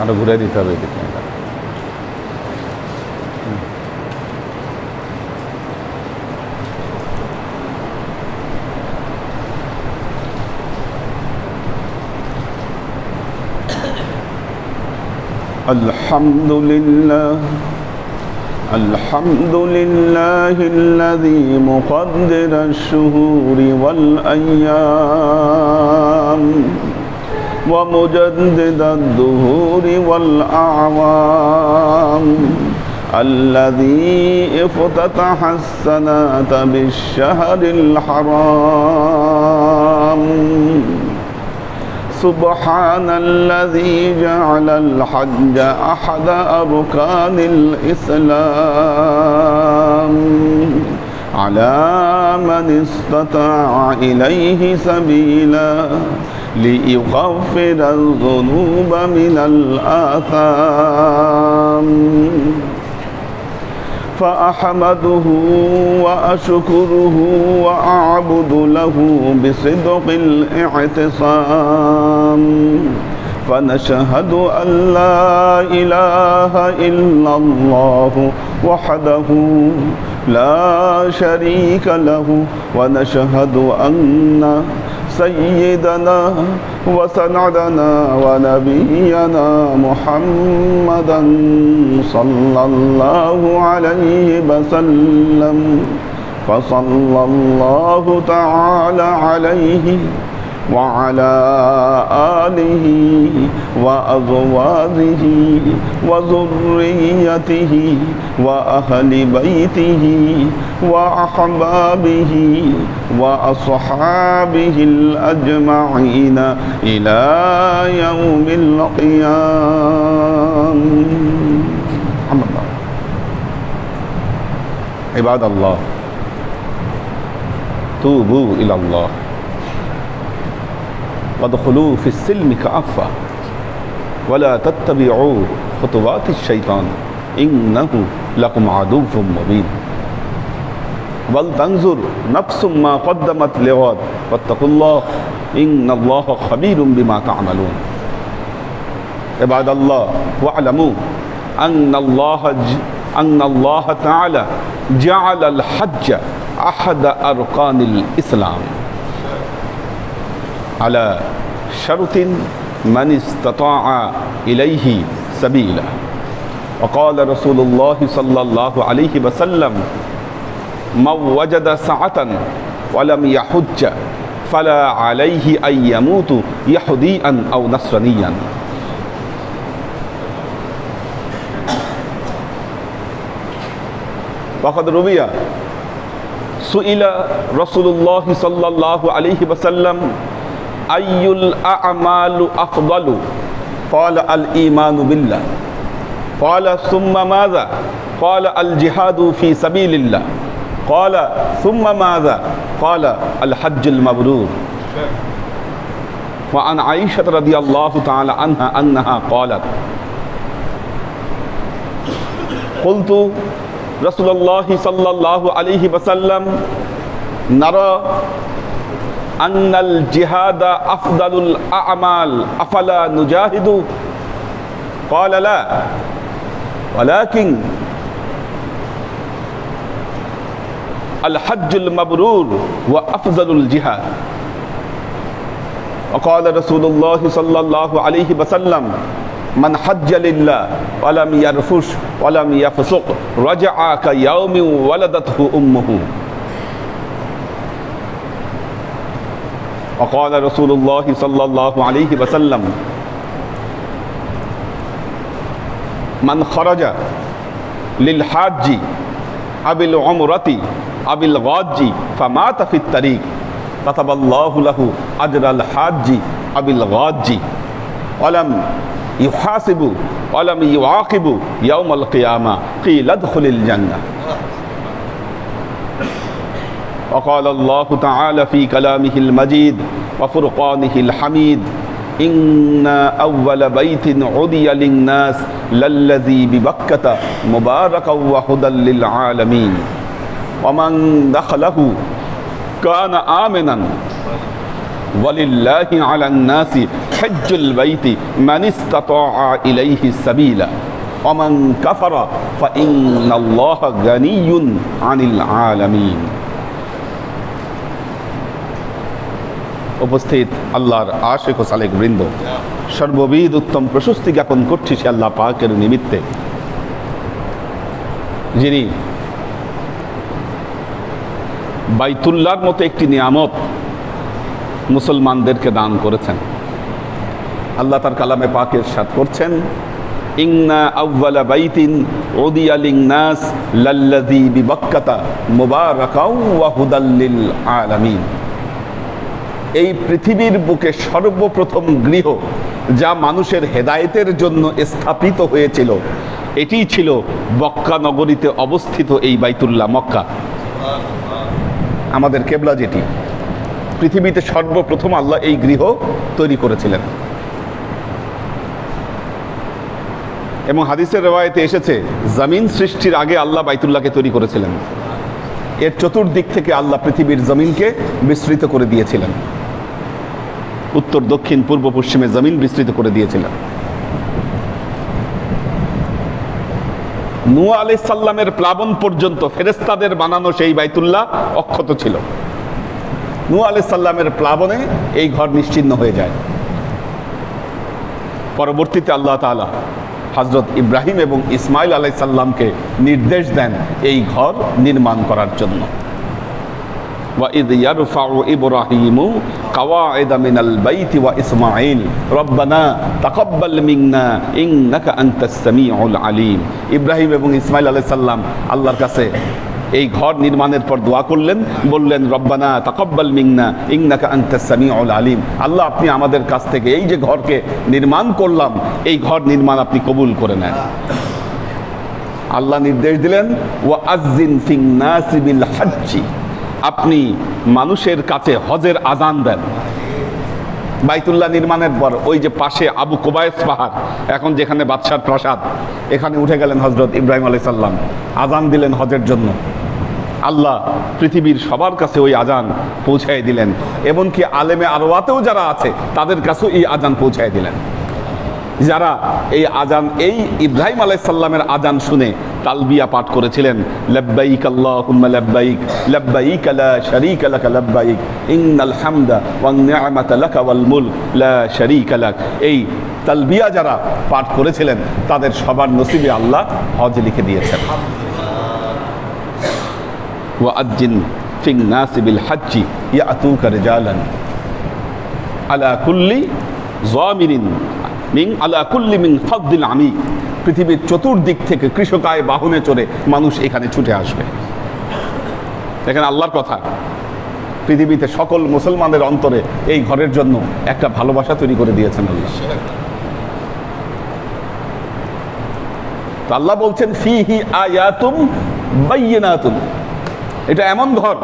আরো ঘুরে দিতে হবে এদিকে الحمد لله الحمد لله الذي مقدر الشهور والأيام ومجدد الدهور والأعوام الذي افتتح السنة بالشهر الحرام. سبحان الذي جعل الحج أحد أركان الإسلام. على من استطاع إليه سبيلا. ليغفر الذنوب من الآثام. فأحمده وأشكره وأعبد له بصدق الاعتصام. فنشهد أن لا إله إلا الله وحده لا شريك له ونشهد أن سيدنا وسندنا ونبينا محمدا صلى الله عليه وسلم. فصلى الله تعالى عليه وعلى آله وأزواجه وذريته وأهل بيته وأحبابه وأصحابه الأجمعين إلى يوم القيام محمد الله عباد الله توبوا إلى الله. وادخلوا في السلم كافة ولا تتبعوا خطوات الشيطان. إنه لكم عدو مبين. ولتنظر نفس ما قدمت لغد. واتقوا الله إن الله خبير بما تعملون. عباد الله واعلموا أن الله ج... أن الله تعالى جعل الحج أحد أركان الإسلام. على شرط من استطاع إليه سبيلا. وقال رسول الله صلى الله عليه وسلم من وجد سعة ولم يحج فلا عليه أن يموت يهوديا أو نصرانيا. وقد روي سئل رسول الله صلى الله عليه وسلم أي الأعمال أفضل؟ قال الإيمان بالله. قال ثم ماذا؟ قال الجهاد في سبيل الله. قال ثم ماذا؟ قال الحج المبرور. وعن عائشة رضي الله تعالى عنها أنها قالت قلت رسول الله صلى الله عليه وسلم نرى أن الجهاد أفضل الأعمال أفلا نجاهد قال لا ولكن الحج المبرور وأفضل الجهاد وقال رسول الله صلى الله عليه وسلم من حج لله ولم يرفش ولم يفسق رجع كيوم ولدته أمه وقال رسول الله صلى الله عليه وسلم من خرج للحاج أبي العمرة أبي الغاج فمات في الطريق كتب الله له أجر الحاج أبي الغاج ولم يحاسب ولم يعاقب يوم القيامة قيل ادخل الجنة وقال الله تعالى في كلامه المجيد وفرقانه الحميد إن أول بيت عدي للناس للذي ببكة مباركا وهدى للعالمين. ومن دخله كان آمنا. ولله على الناس حج البيت من استطاع إليه السبيل. ومن كفر فإن الله غني عن العالمين. উপস্থিত আল্লাহর আশেখ ও সালেক বৃন্দ। সর্ববিধ উত্তম প্রশস্তি জ্ঞাপন করছি সে আল্লাহ পাকের নিমিত্তে। যিনি বাইতুল্লাহর মতো একটি নিয়ামত মুসলমানদেরকে দান করেছেন। আল্লাহ তার কালামে পাকের সাথ করছেন, ইন্না আউ্বালা বাইতিন ওদিয়া লিংনাস লাল্লাযী বিবাক্কাতা হুদাল্লিল আলামিন। এই পৃথিবীর বুকে সর্বপ্রথম গৃহ যা মানুষের হেদায়েতের জন্য স্থাপিত হয়েছিল, এটিই ছিল বক্কা নগরীতে অবস্থিত এই বাইতুল্লাহ মক্কা। আমাদের কেবলা যেটি, পৃথিবীতে সর্বপ্রথম আল্লাহ এই গৃহ তৈরি করেছিলেন। এবং হাদিসের রেওয়ায়তে এসেছে, জমিন সৃষ্টির আগে আল্লাহ বাইতুল্লাহকে তৈরি করেছিলেন। এর চতুর্দিক থেকে আল্লাহ পৃথিবীর জমিনকে বিস্তৃত করে দিয়েছিলেন। উত্তর, দক্ষিণ, পূর্ব, পশ্চিমে জমিন বিস্তৃত করে দিয়েছিলেন। নুয়া আলি সাল্লামের প্লাবন পর্যন্ত ফেরেস্তাদের বানানো সেই বাইতুল্লাহ অক্ষত ছিল। নুয়া আলি সাল্লামের প্লাবনে এই ঘর নিশ্চিন্ন হয়ে যায়। পরবর্তীতে আল্লাহ তালা হজরত ইব্রাহিম এবং ইসমাইল আলাই সাল্লামকে নির্দেশ দেন এই ঘর নির্মাণ করার জন্য। ওয়াঈদ ইয়ারফা ইব্রাহিমু قواعد من البيت وإسماعيل ربنا تقبل منا إنك أنت السميع العليم ইব্রাহিম এবং ইসমাইল আলাইহিস সালাম আল্লাহর কাছে এই ঘর নির্মাণের পর দোয়া করলেন বললেন রব্বানা তাকব্বাল মিন্না ইন্নাকা আনতাস সামিউল আলিম আল্লাহ আপনি আমাদের কাছ থেকে এই যে ঘরকে নির্মাণ করলাম এই ঘর নির্মাণ আপনি কবুল করে নেন আল্লাহ নির্দেশ দিলেন ওয়া আজ্জিন ফিন নাসি বিল হাজ্জি আপনি মানুষের কাছে হজের আজান দেন। বাইতুল্লাহ নির্মাণের পর ওই যে পাশে আবু কোবায়েস পাহাড়, এখন যেখানে বাদশার প্রাসাদ, এখানে উঠে গেলেন হজরত ইব্রাহিম আলাই সাল্লাম আজান দিলেন হজের জন্য। আল্লাহ পৃথিবীর সবার কাছে ওই আজান পৌঁছায় দিলেন। এমনকি আলেমে আরওয়াতেও যারা আছে, তাদের কাছেও এই আজান পৌঁছায় দিলেন। যারা এই আজান, এই ইব্রাহিম আলাই সাল্লামের আজান শুনে তালবিয়া পাঠ করেছিলেন, লাব্বাইক আল্লাহুম্মা লাব্বাইক লাব্বাইক লা শারীকা লাক, লাব্বাইক, ইন্নাল হামদা ওয়ান নি'মাতা লাক ওয়াল মুলক, লা শারীকা লাক। এই তালবিয়া যারা পাঠ করেছিলেন, তাদের সবার নসিবে আল্লাহ হজ লিখে দিয়েছেন। ওয়াজ্জিন ফিন নাসি বিল হাজ্জি ইয়াতুকা রিজালান আলা কুল্লি জামিরিন মিং আলা কুল্লি মিং ফাদ্দিল আমি পৃথিবীর চতুর্দিক থেকে কৃষকায় বাহনে চড়ে মানুষ এখানে ছুটে আসবে। দেখেন আল্লাহর কথা। পৃথিবীতে সকল মুসলমানদের অন্তরে এই ঘরের জন্য একটা ভালোবাসা তৈরি করে দিয়েছেন আল্লাহ। আল্লাহ বলছেন, ফিহি আয়াতুম বাইয়িনাতুম এটা এমন ঘর,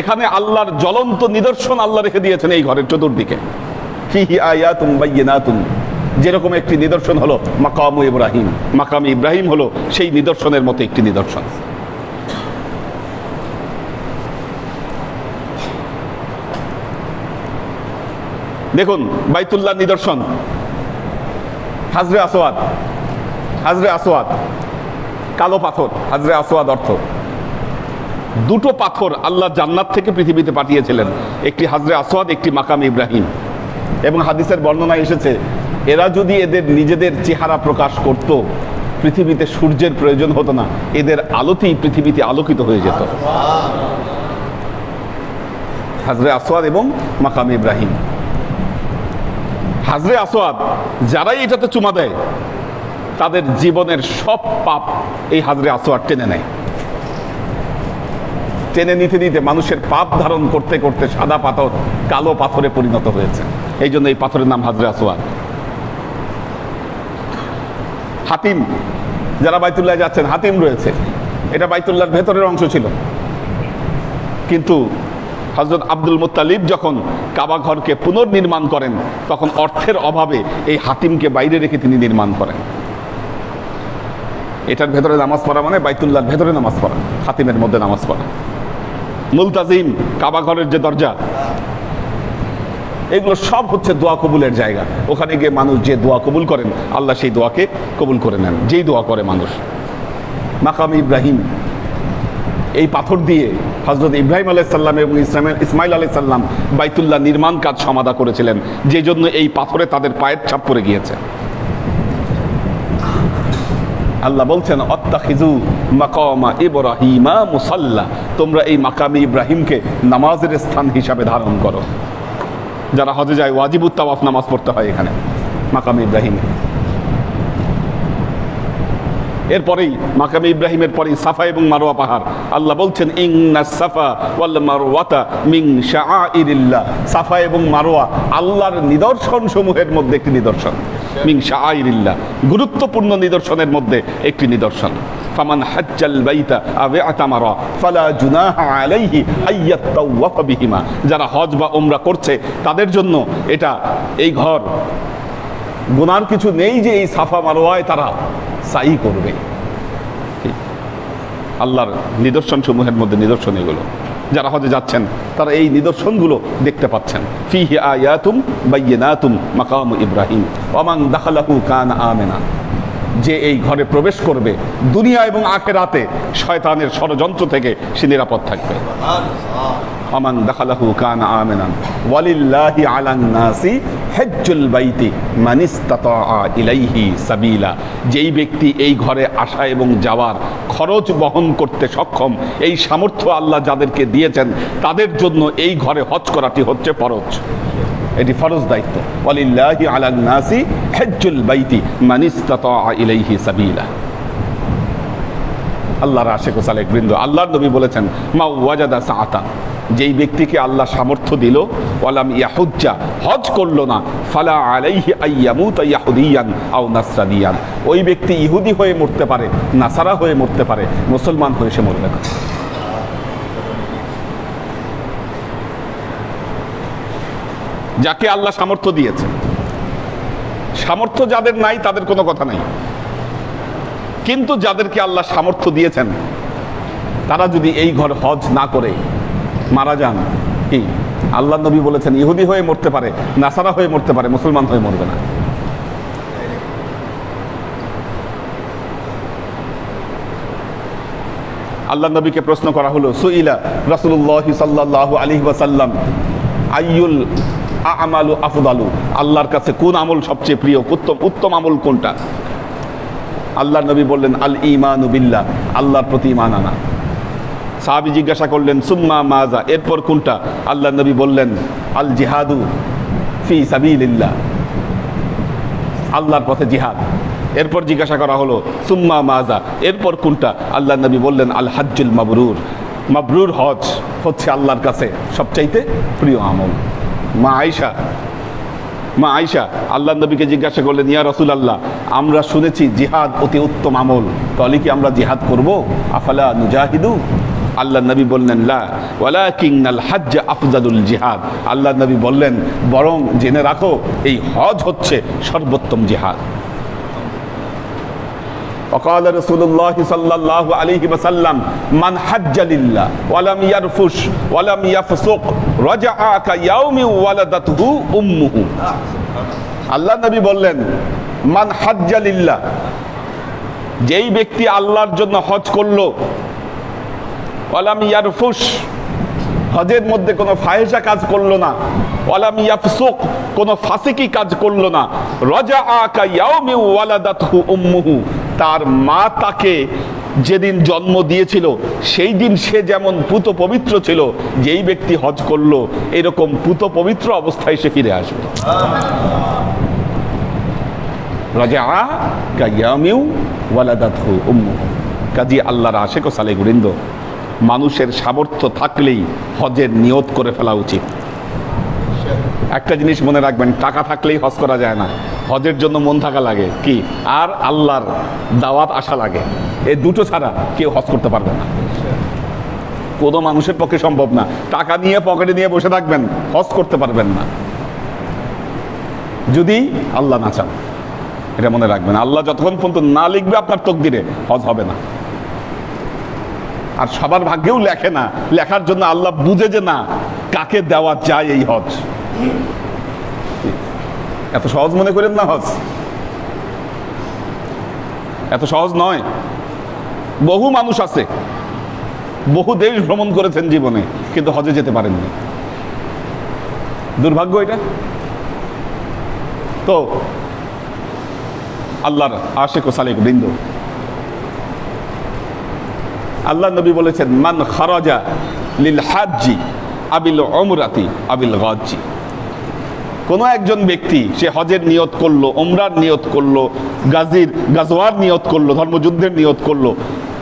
এখানে আল্লাহর জ্বলন্ত নিদর্শন আল্লাহ রেখে দিয়েছেন এই ঘরের চতুর্দিকে। ফিহি আয়াতুম বাইয়িনাতুম যেরকম একটি নিদর্শন হলো মাকাম ইব্রাহিম মাকাম ইব্রাহিম হলো সেই নিদর্শনের মতো একটি নিদর্শন। দেখুন, বাইতুল্লাহ নিদর্শন। হাজরে আসোয়াদ হাজরে আসোয়াদ কালো পাথর, হাজরে আসোয়াদ অর্থ। দুটো পাথর আল্লাহ জান্নাত থেকে পৃথিবীতে পাঠিয়েছিলেন, একটি হাজরে আসোয়াদ একটি মাকাম ইব্রাহিম। এবং হাদিসের বর্ণনায় এসেছে এরা যদি এদের নিজেদের চেহারা প্রকাশ করত, পৃথিবীতে সূর্যের প্রয়োজন হতো না, এদের আলোতেই পৃথিবীতে আলোকিত হয়ে যেত। হাজরে আসোয়াদ এবং মাকাম ইব্রাহিম। হাজরে আসোয়াদ যারাই এটাতে চুমা দেয়, তাদের জীবনের সব পাপ এই হাজরে আসোয়াদ টেনে নেয়। টেনে নিতে নিতে মানুষের পাপ ধারণ করতে করতে সাদা পাথর কালো পাথরে পরিণত হয়েছে। এই জন্য এই পাথরের নাম হাজরে আসোয়াদ হাতিম, যারা বাইতুল্লাহ যাচ্ছেন, হাতিম রয়েছে। এটা বাইতুল্লাহর ভেতরের অংশ ছিল। কিন্তু হজরত আব্দুল মুত্তালিব যখন কাবা ঘরকে পুনর্নির্মাণ করেন, তখন অর্থের অভাবে এই হাতিমকে বাইরে রেখে তিনি নির্মাণ করেন। এটার ভেতরে নামাজ পড়া মানে বাইতুল্লাহর ভেতরে নামাজ পড়া, হাতিমের মধ্যে নামাজ পড়া। মুলতাজিম কাবা ঘরের যে দরজা এগুলো সব হচ্ছে দোয়া কবুলের জায়গা। ওখানে গিয়ে মানুষ যে দোয়া কবুল করেন, আল্লাহ সেই দোয়াকে কবুল করে নেন। যেই দোয়া করে মানুষ। মাকাম ইব্রাহিম, এই পাথর দিয়ে হজরত ইব্রাহিম আলাইসাল্লাম এবং ইসলামের ইসমাইল আলাইসাল্লাম বাইতুল্লাহ নির্মাণ কাজ সমাধা করেছিলেন। যে জন্য এই পাথরে তাদের পায়ের ছাপ পড়ে গিয়েছে। আল্লাহ বলছেন অত্তাখিজু মাকামা ইব্রাহিমা মুসাল্লা। তোমরা এই মাকামি ইব্রাহিমকে নামাজের স্থান হিসাবে ধারণ করো। যারা হজে যায় ওয়াজিবুত নামাজ পড়তে হয় এখানে, মাকামে ইব্রাহিমে। এরপরেই মাকামে ইব্রাহিমের পরেই সাফা এবং মারোয়া পাহাড়। আল্লাহ বলছেন ইংনা সাফা ওয়াল মারওয়াতা মিং শাআইরিল্লাহ। সাফা এবং মারোয়া আল্লাহর নিদর্শন সমূহের মধ্যে একটি নিদর্শন। মিং শাআইরিল্লাহ। গুরুত্বপূর্ণ নিদর্শনের মধ্যে একটি নিদর্শন। ফামান হাজ্জাল বাইতা আবে আতামারা ফালা জুনাহা আলাইহি আইয়াত্তাওয়াফা বিহিমা। যারা হজ বা ওমরা করছে, তাদের জন্য এটা, এই ঘর, গুনার কিছু নেই যে এই সাফা মারোয়ায় তারা সাই করবে। আল্লাহর নিদর্শন সমূহের মধ্যে নিদর্শন এগুলো। যারা হজে যাচ্ছেন, তারা এই নিদর্শনগুলো দেখতে পাচ্ছেন। ফিহি আয়াতুম বাইয়িনাতুম মাকাম ইব্রাহিম। ওমান দাখালাহু কান আমেনা। যে এই ঘরে প্রবেশ করবে, দুনিয়া এবং আখেরাতে শয়তানের ষড়যন্ত্র থেকে সে নিরাপদ থাকবে। আমান দাখালাহু কান আমেনান, ওয়ালিল্লাহি আলান নাসি, হেজ্জুল বাইতি মানিস্তাতা ইলাইহি সাবিলা। যেই ব্যক্তি এই ঘরে আসা এবং যাওয়ার খরচ বহন করতে সক্ষম, এই সামর্থ্য আল্লাহ যাদেরকে দিয়েছেন, তাদের জন্য এই ঘরে হজ করাটি হচ্ছে ফরজ। এটি ফরজ দায়িত্ব। ওয়ালিল্লাহি নাসি হেজ্জুল বাইতি ইলাইহি সাবিলা। আল্লাহর আশেক সালেক বৃন্দ, আল্লাহর নবী বলেছেন মা ওয়াজাদা যেই ব্যক্তিকে আল্লাহ সামর্থ্য দিল, ওয়ালাম ইয়াহুজ্জা হজ করল না, ফালা আলাইহি আইয়ামুত ইয়াহুদিয়ান আও নাসরানিয়ান ওই ব্যক্তি ইহুদি হয়ে মরতে পারে, নাসারা হয়ে মরতে পারে, মুসলমান হয়ে সে মরবে না। যাকে আল্লাহ সামর্থ্য দিয়েছে। সামর্থ্য যাদের নাই, তাদের কোনো কথা নাই। কিন্তু যাদেরকে আল্লাহ সামর্থ্য দিয়েছেন, তারা যদি এই ঘর হজ না করে, মারা যান, কি? আল্লাহ নবী বলেছেন, ইহুদি হয়ে মরতে পারে, নাসারা হয়ে মরতে পারে, মুসলমান হয়ে মরবে না। আল্লাহ নবীকে প্রশ্ন করা হলো, সুইলা রাসূলুল্লাহ সাল্লাল্লাহু আলাইহি ওয়াসাল্লাম, আইয়ুল আমালু আফদালু। আল্লাহর কাছে কোন আমল সবচেয়ে প্রিয়? উত্তম উত্তম আমল কোনটা? আল্লাহ নবী বললেন, আল ইমানু বিল্লাহ। আল্লাহর প্রতি ইমান আনা। সাহাবি জিজ্ঞাসা করলেন, সুম্মা মাজা এরপর কোনটা? আল্লাহ নবী বললেন, আল জিহাদু ফি সাবিলিল্লাহ। আল্লাহর পথে জিহাদ। এরপর জিজ্ঞাসা করা হলো, সুম্মা মাজা এরপর কোনটা? আল্লাহ নবী বললেন, আল হাজ্জুল মাবরুর। মাবরুর হজ হচ্ছে আল্লাহর কাছে সবচাইতে প্রিয় আমল। মা আয়সা মা আয়সা আল্লাহ নবীকে জিজ্ঞাসা করলেন, ইয়া রসুল আল্লাহ আমরা শুনেছি জিহাদ অতি উত্তম আমল, তাহলে কি আমরা জিহাদ করব? আফালা নুজাহিদু? আল্লাহ নবী বললেন, লা ওয়ালা হাজ্জ আফজাদুল জিহাদ। আল্লাহ নবী বললেন, বরং জেনে রাখো, এই হজ হচ্ছে সর্বোত্তম জিহাদ। وقال رسول الله صلى الله عليه وسلم من حج لله ولم يرفش ولم يفسق رجع كيوم ولدته امه আল্লাহ নবী বললেন মান হাজ্জা লিল্লাহ যেই ব্যক্তি আল্লাহর জন্য হজ করলো ওয়ালাম ইয়ারফুস হজের মধ্যে কোনো ফাহেসা কাজ করলো না ওয়ালাম ইয়াফসুক কোনো ফাসিকি কাজ করলো না রজা আকা ইয়াউমি ওয়ালাদাতহু উম্মুহু তার মা তাকে যেদিন জন্ম দিয়েছিল, সেই দিন সে যেমন পুত পবিত্র ছিল, যেই ব্যক্তি হজ করল, এরকম পুত পবিত্র অবস্থায় সে ফিরে আসবে। রাজা আল্লাহর সালে গুরিন্দ, মানুষের সামর্থ্য থাকলেই হজের নিয়ত করে ফেলা উচিত। একটা জিনিস মনে রাখবেন, টাকা থাকলেই হজ করা যায় না। হজের জন্য মন থাকা লাগে। কি? আর আল্লাহর দাওয়াত আসা লাগে। এই দুটো ছাড়া কেউ হজ করতে পারবে না। কোনো মানুষের পক্ষে সম্ভব না। টাকা নিয়ে পকেটে নিয়ে বসে থাকবেন, হজ করতে পারবেন না। যদি আল্লাহ না চান, এটা মনে রাখবেন। আল্লাহ যতক্ষণ পর্যন্ত না লিখবে, আপনার তকদিরে হজ হবে না। আর সবার ভাগ্যেও লেখে না। লেখার জন্য আল্লাহ বুঝে যে না, কাকে দেওয়া যায় এই হজ? এত সহজ মনে করেন না হজ এত সহজ নয়। বহু মানুষ আছে, বহু দেশ ভ্রমণ করেছেন জীবনে, কিন্তু হজে যেতে পারেননি। দুর্ভাগ্য এটা? তো, আল্লাহর আশেক ও সালেক বৃন্দ। আল্লাহ নবী বলেছেন, মান খারাজা লিল হাজ্জি আবিল অমরাতি আবিল গাজ্জি। কোনো একজন ব্যক্তি সে হজের নিয়ত করল ওমরার নিয়ত করল, গাজীর, গাজওয়ার নিয়ত করল, ধর্মযুদ্ধের নিয়ত করল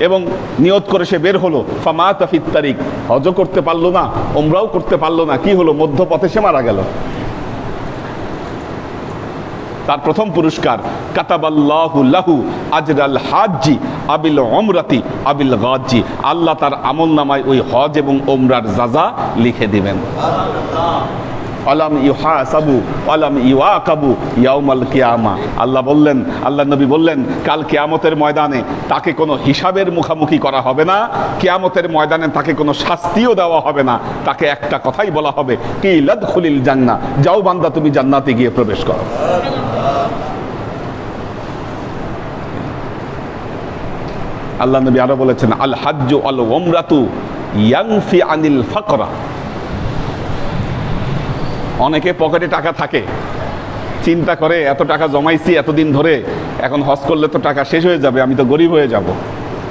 এবং নিয়ত করে সে বের হলো ফামা তাফিত তারিখ হজও করতে পারল না ওমরাও করতে পারল না, কি হলো? মধ্যপথে সে মারা গেল। তার প্রথম পুরস্কার, কাতাবাল্লাহু লাহু আজরাল হাজ্জি আবিল ওমরাতি আবিল গাজ্জি। আল্লাহ তার আমল নামায় ওই হজ এবং ওমরার জাজা লিখে দিবেন। আলাম ইউহাসাবু আলাম ইউআকাবু ইয়াউমাল কিয়ামা। আল্লাহ বললেন, আল্লাহ নবী বললেন, কাল কিয়ামতের ময়দানে তাকে কোনো হিসাবের মুখামুখি করা হবে না, কিয়ামতের ময়দানে তাকে কোনো শাস্তিও দেওয়া হবে না। তাকে একটা কথাই বলা হবে কি লাদ খুলিল জান্না, যাও বান্দা, তুমি জান্নাতে গিয়ে প্রবেশ করো। আল্লাহ নবী আরও বলেছেন, আল হাজ্জু আল ওমরাতু ইয়াংফি আনিল ফাকরা। অনেকে পকেটে টাকা থাকে। চিন্তা করে, এত টাকা জমাইছি এতদিন ধরে, এখন হজ করলে তো টাকা শেষ হয়ে যাবে, আমি তো গরিব হয়ে যাব।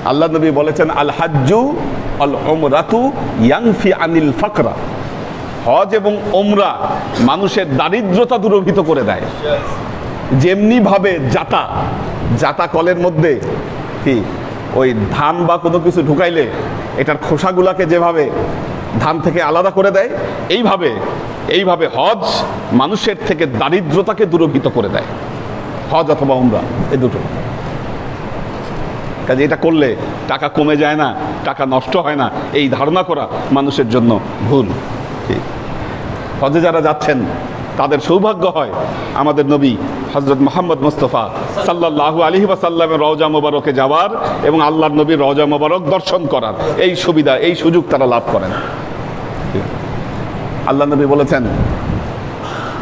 আল্লাহ নবী বলেছেন, আল হাজ্জু আল ওমরাতু ইয়াংফি আনিল ফাকরা। হজ এবং ওমরা মানুষের দারিদ্রতা দূরভূত করে দেয়। যেমনি ভাবে জাতা জাতা কলের মধ্যে কি, ওই ধান বা কোনো কিছু ঢুকাইলে, এটার খোসাগুলাকে যেভাবে ধান থেকে আলাদা করে দেয়, এইভাবে এইভাবে হজ মানুষের থেকে দারিদ্রতাকে দূরভূত করে দেয়। হজ অথবা উমরা, এই দুটো। কাজে এটা করলে টাকা কমে যায় না, টাকা নষ্ট হয় না, এই ধারণা করা মানুষের জন্য ভুল। হজে যারা যাচ্ছেন, তাদের সৌভাগ্য হয় আমাদের নবী হজরত মোহাম্মদ মুস্তফা সাল্লাল্লাহু আলহি সাল্লামের রওজা মোবারকে যাওয়ার এবং আল্লাহর নবীর রওজা মোবারক দর্শন করার। এই সুবিধা, এই সুযোগ তারা লাভ করেন। আল্লাহ নবী বলেছেন,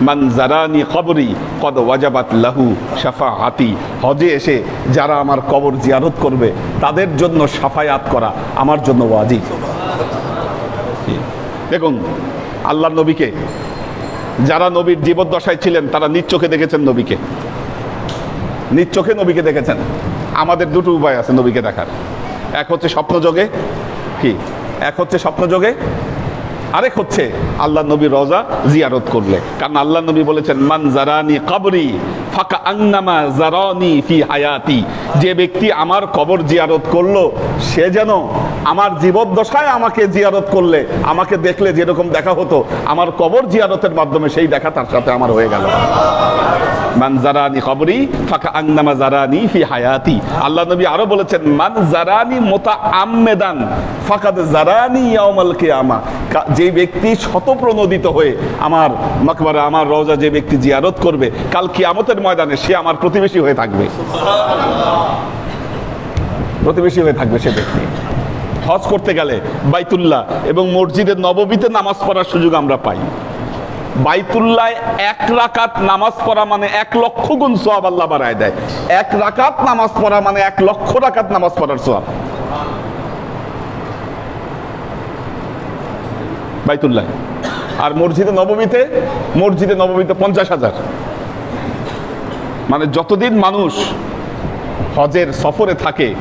মান জারানি কবরি, কদ ওয়াজাবাত লাহু সাফা হাতি হজে এসে যারা আমার কবর জিয়ারত করবে, তাদের জন্য সাফায়াত করা আমার জন্য ওয়াজিব। দেখুন, আল্লাহ নবীকে, যারা নবীর জীবদ্দশায় ছিলেন, তারা নিজ চোখে দেখেছেন নবীকে। নিজ চোখে নবীকে দেখেছেন। আমাদের দুটো উপায় আছে নবীকে দেখার। এক হচ্ছে স্বপ্নযোগে, কি? এক হচ্ছে স্বপ্নযোগে আরেক হচ্ছে আল্লাহ নবী রজা জিয়ারত করলে। কারণ আল্লাহ নবী বলেছেন, মান জারানি কবরি ফাঁকা আন্নামা জারানি ফি হায়াতি। যে ব্যক্তি আমার কবর জিয়ারত করল, সে যেন আমার জীবদ্দশায় আমাকে জিয়ারত করলে, আমাকে দেখলে যেরকম দেখা হতো, আমার কবর জিয়ারতের মাধ্যমে সেই দেখা তার সাথে আমার হয়ে গেল। মান জারানি কবরি ফাঁকা আন্নামা জারানি ফি হায়াতি। আল্লাহ নবী আরও বলেছেন, মান জারানি মোতা আম্মেদান ফাকাদ জারানি ইয়াউমাল কিয়ামা। যে ব্যক্তি শতপ্রণোদিত হয়ে আমার মাকবারে, আমার রওজা যে ব্যক্তি জিয়ারত করবে, কাল কিয়ামতের ময়দানে সে আমার প্রতিবেশী হয়ে থাকবে। প্রতিবেশী হয়ে থাকবে সে ব্যক্তি। হজ করতে গেলে বাইতুল্লাহ এবং মসজিদের নববীতে নামাজ পড়ার সুযোগ আমরা পাই। বাইতুল্লায় এক রাকাত নামাজ পড়া মানে এক লক্ষ গুণ সোয়াব আল্লাহ বাড়ায় দেয়। এক রাকাত নামাজ পড়া মানে এক লক্ষ রাকাত নামাজ পড়ার সোয়াব বাইতুল্লাহ। আর মসজিদে নবমীতে মসজিদে নবমীতে পঞ্চাশ হাজার। মানে যতদিন মানুষ হজের সফরে থাকে,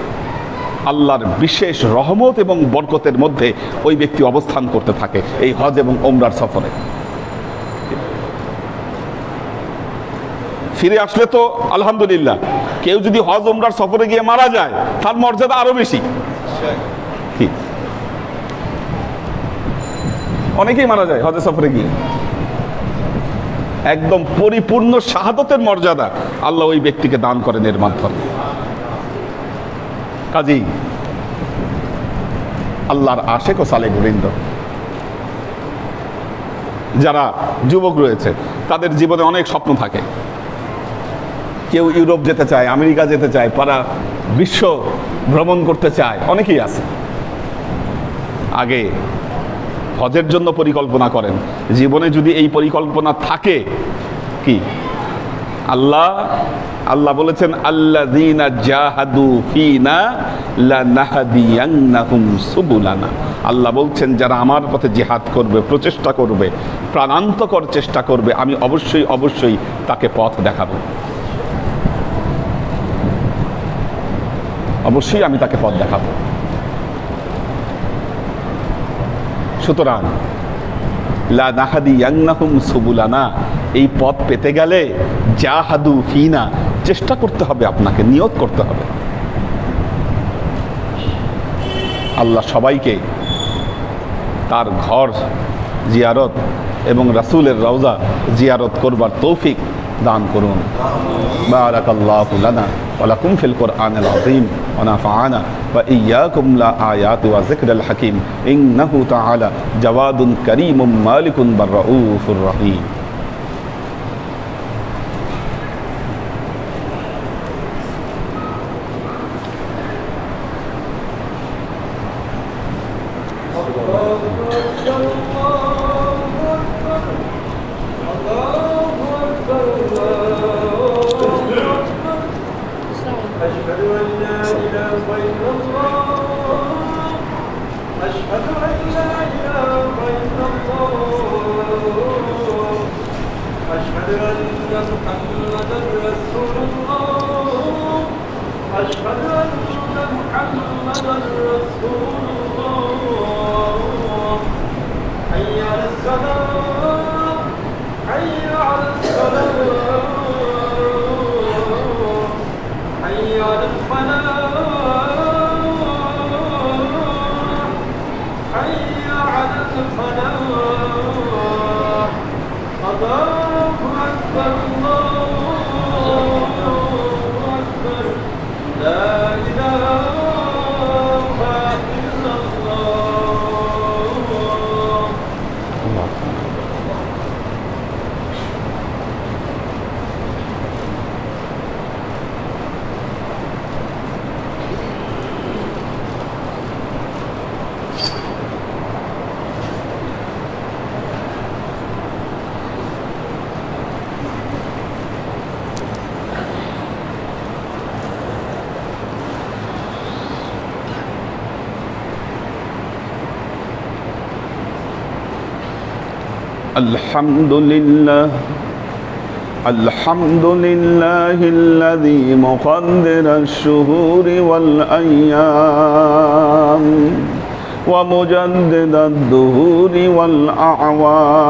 আল্লাহর বিশেষ রহমত এবং বরকতের মধ্যে ওই ব্যক্তি অবস্থান করতে থাকে এই হজ এবং ওমরার সফরে। ফিরে আসলে তো আলহামদুলিল্লাহ। কেউ যদি হজ ওমরার সফরে গিয়ে মারা যায়, তার মর্যাদা আরও বেশি। অনেকেই মারা যায় হজে সফরে গিয়ে। একদম পরিপূর্ণ শাহাদতের মর্যাদা আল্লাহ ওই ব্যক্তিকে দান করেন এর মাধ্যমে। কাজেই আল্লাহর আশেক ও সালে গোবিন্দ যারা যুবক রয়েছে, তাদের জীবনে অনেক স্বপ্ন থাকে। কেউ ইউরোপ যেতে চায়, আমেরিকা যেতে চায় পারা বিশ্ব ভ্রমণ করতে চায়, অনেকেই আছে। আগে হজের জন্য পরিকল্পনা করেন। জীবনে যদি এই পরিকল্পনা থাকে, কি? আল্লাহ আল্লাহ বলেছেন আল্লাহ জাহাদু সুবুলানা। আল্লাহ বলছেন, যারা আমার পথে জিহাদ করবে, প্রচেষ্টা করবে, প্রাণান্তকর চেষ্টা করবে, আমি অবশ্যই অবশ্যই তাকে পথ দেখাবো। অবশ্যই আমি তাকে পথ দেখাব। সুতরাং, লা নাহাদি ইয়াংনাহুম সুবুলানা, এই পথ পেতে গেলে যা হাদু ফিনা, চেষ্টা করতে হবে আপনাকে, নিয়ত করতে হবে। আল্লাহ সবাইকে তার ঘর জিয়ারত এবং রাসুলের রওজা জিয়ারত করবার তৌফিক দান করুন। বারাকাল্লাহ লানা। ولكم في القرآن العظيم ونفعنا وإياكم لا آيات وذكر الحكيم إنه تعالى جواد كريم مالك بالرؤوف الرحيم أشهد أن لا إله إلا الله أشهد أن لا إله إلا الله أشهد أن محمدا رسول الله أشهد أن محمدا رسول الله حي على الصلاة حي على الصلاة حي على الفلاح حي على الفلاح الله أكبر الله أكبر لا إله إلا الله الحمد لله الحمد لله الذي مقدر الشهور والأيام ومجدد الدهور والأعوام.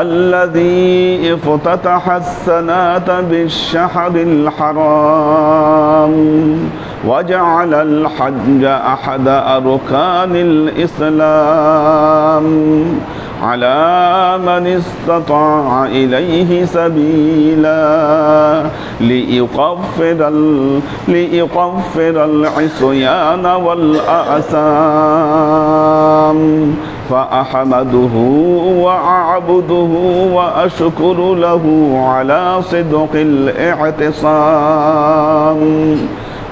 الذي افتتح السنة بالشهر الحرام وجعل الحج أحد أركان الإسلام على من استطاع إليه سبيلا ليكفر ال... ليكفر العصيان والآثام فأحمده وأعبده وأشكر له على صدق الاعتصام.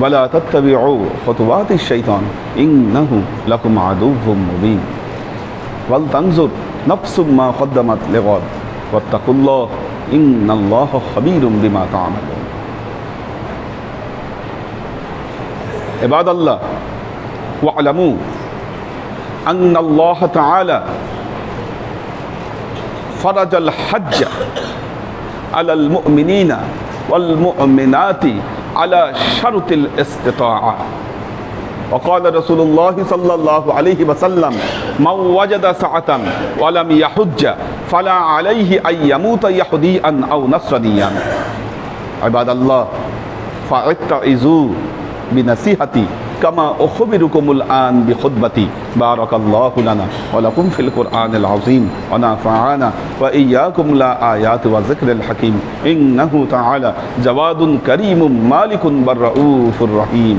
ولا تتبعوا خطوات الشيطان. إنه لكم عدو مبين. ولتنظر نفس ما قدمت لغد. واتقوا الله إن الله خبير بما تعملون. عباد الله واعلموا أن الله تعالى فرج الحج على المؤمنين والمؤمنات على شرط الاستطاعة وقال رسول الله صلى الله عليه وسلم من وجد سعة ولم يحج فلا عليه أن يموت يهوديا أو نصرانيا عباد الله فاتعظوا بنصيحتي কামা ওখবিরুকুমুল আন বিখুদবাতি। বারাকাল্লাহু লানা ওয়া লাকুম ফিল কুরআনিল আযীম। ওয়া নাফা'ানা ওয়া ইয়্যাকুম লা আয়াতি ওয়া যিকরিল হাকীম। ইন্নাহু তাআলা জাওয়াদুন কারীমুম মালিকুন বাররাউফুর রহিম।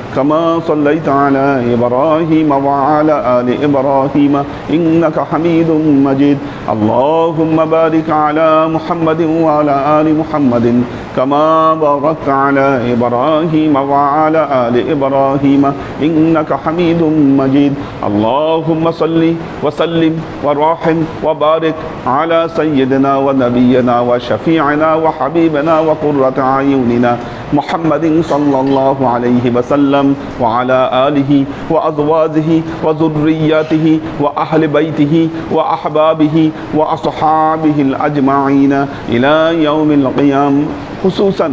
كما صليت على إبراهيم وعلى آل إبراهيم إنك حميد مجيد. اللهم بارك على محمد وعلى آل محمد كما باركت على إبراهيم وعلى آل إبراهيم إنك حميد مجيد. اللهم صل وسلم ورحم وبارك على سيدنا ونبينا وشفيعنا وحبيبنا وقرة أعيننا محمد صلى الله عليه وسلم. وعلى آله وأزواجه وذرياته وأهل بيته وأحبابه وأصحابه الأجمعين إلى يوم القيامة خصوصا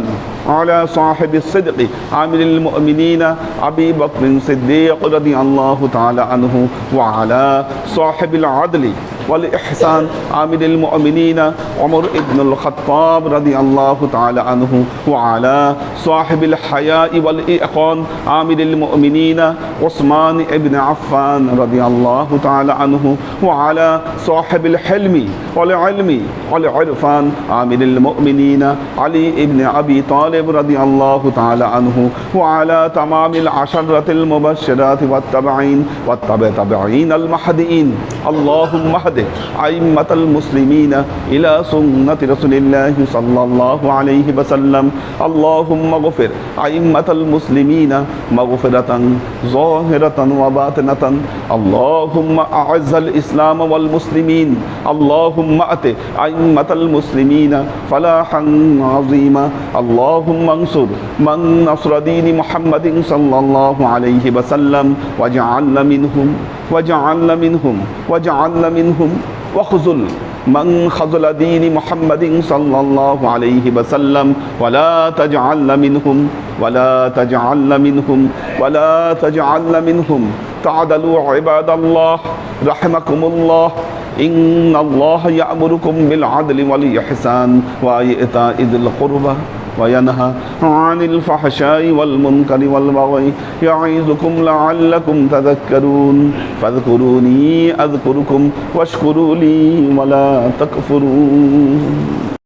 على صاحب الصدق عامل المؤمنين أبي بكر الصديق رضي الله تعالى عنه وعلى صاحب العدل والإحسان عامل المؤمنين عمر بن الخطاب رضي الله تعالى عنه وعلى صاحب الحياء والإيقان عامل المؤمنين عثمان بن عفان رضي الله تعالى عنه وعلى صاحب الحلم والعلم والعرفان عامل المؤمنين علي بن أبي طالب رضي الله تعالى عنه وعلى تمام العشرة المبشرات والتبعين والتبع تبعين المهديين اللهم اهد أئمة المسلمين إلى سنة رسول الله صلى الله عليه وسلم اللهم اغفر أئمة المسلمين مغفرة ظاهرة وباطنة اللهم أعز الإسلام والمسلمين اللهم أت أئمة المسلمين فلاحا عظيما اللهم انصر من نصر دين محمد صلى الله عليه وسلم واجعلنا منهم واجعلنا منهم واجعلنا منهم وخذل من خذل دين محمد صلى الله عليه وسلم ولا تجعلنا منهم ولا تجعلنا منهم ولا تجعلنا منهم تعدلوا عباد الله رحمكم الله إن الله يأمركم بالعدل والإحسان وإيتاء ذي القربى وينهى عن الفحشاء والمنكر والبغي يعظكم لعلكم تذكرون فاذكروني أذكركم واشكروا لي ولا تكفرون